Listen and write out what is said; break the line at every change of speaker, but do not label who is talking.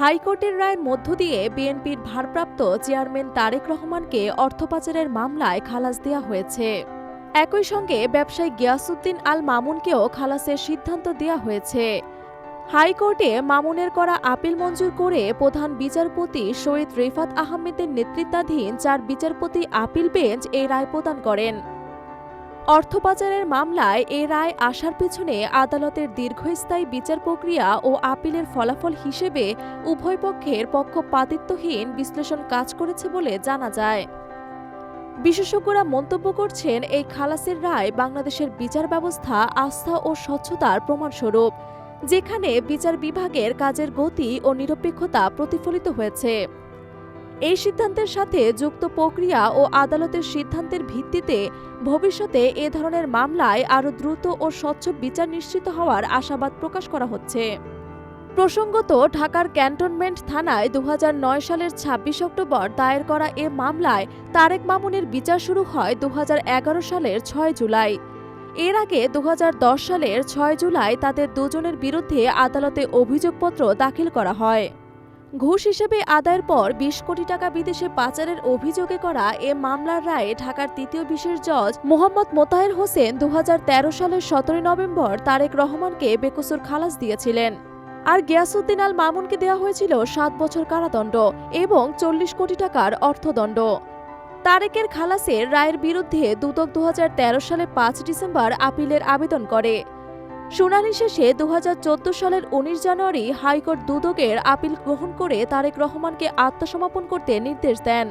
হাইকোর্টের রায়ের মধ্য দিয়ে বিএনপির ভারপ্রাপ্ত চেয়ারম্যান তারেক রহমানকে অর্থ পাচারের মামলায় খালাস দেওয়া হয়েছে। একই সঙ্গে ব্যবসায়ী গিয়াসুদ্দিন আল মামুনকেও খালাসের সিদ্ধান্ত দেওয়া হয়েছে। হাইকোর্টে মামুনের করা আপিল মঞ্জুর করে প্রধান বিচারপতি সৈয়দ রেফাত আহমেদের নেতৃত্বাধীন চার বিচারপতি আপিল বেঞ্চ এই রায় প্রদান করেন। অর্থ পাচারের মামলায় এ রায় আসার পেছনে আদালতের দীর্ঘস্থায়ী বিচার প্রক্রিয়া ও আপিলের ফলাফল হিসেবে উভয় পক্ষের পক্ষপাতিত্বহীন বিশ্লেষণ কাজ করেছে বলে জানা যায়। বিশেষজ্ঞরা মন্তব্য করছেন, এই খালাসের রায় বাংলাদেশের বিচার ব্যবস্থা, আস্থা ও স্বচ্ছতার প্রমাণস্বরূপ, যেখানে বিচার বিভাগের কাজের গতি ও নিরপেক্ষতা প্রতিফলিত হয়েছে। এই সিদ্ধান্তের সাথে যুক্ত প্রক্রিয়া ও আদালতের সিদ্ধান্তের ভিত্তিতে ভবিষ্যতে এ ধরনের মামলায় আরও দ্রুত ও স্বচ্ছ বিচার নিশ্চিত হওয়ার আশাবাদ প্রকাশ করা হচ্ছে। প্রসঙ্গত, ঢাকার ক্যান্টনমেন্ট থানায় দু হাজার নয় সালের ২৬ অক্টোবর দায়ের করা এ মামলায় তারেক মামুনের বিচার শুরু হয় দু হাজার এগারো সালের ছয় জুলাই। এর আগে দুহাজার দশ সালের ছয় জুলাই তাদের দুজনের বিরুদ্ধে আদালতে অভিযোগপত্র দাখিল করা হয়। ঘুষ হিসেবে আদায়ের পর বিশ কোটি টাকা বিদেশে পাচারের অভিযোগে করা এ মামলার রায়ে ঢাকার তৃতীয় বিশেষ জজ মোহাম্মদ মোতাহের হোসেন দু হাজার তেরো সালের সতেরোই নভেম্বর তারেক রহমানকে বেকসুর খালাস দিয়েছিলেন। আর গিয়াসুদ্দিন আল মামুনকে দেওয়া হয়েছিল সাত বছর কারাদণ্ড এবং চল্লিশ কোটি টাকার অর্থদণ্ড। তারেকের খালাসের রায়ের বিরুদ্ধে দুদক দু হাজার তেরো সালে পাঁচ ডিসেম্বর আপিলের আবেদন করে। শুনানি শেষে দু হাজার চৌদ্দ সালের উনিশ জানুয়ারি হাইকোর্ট দুদকের আপিল গ্রহণ করে তারেক রহমানকে আত্মসমর্পণ করতে নির্দেশ দেন।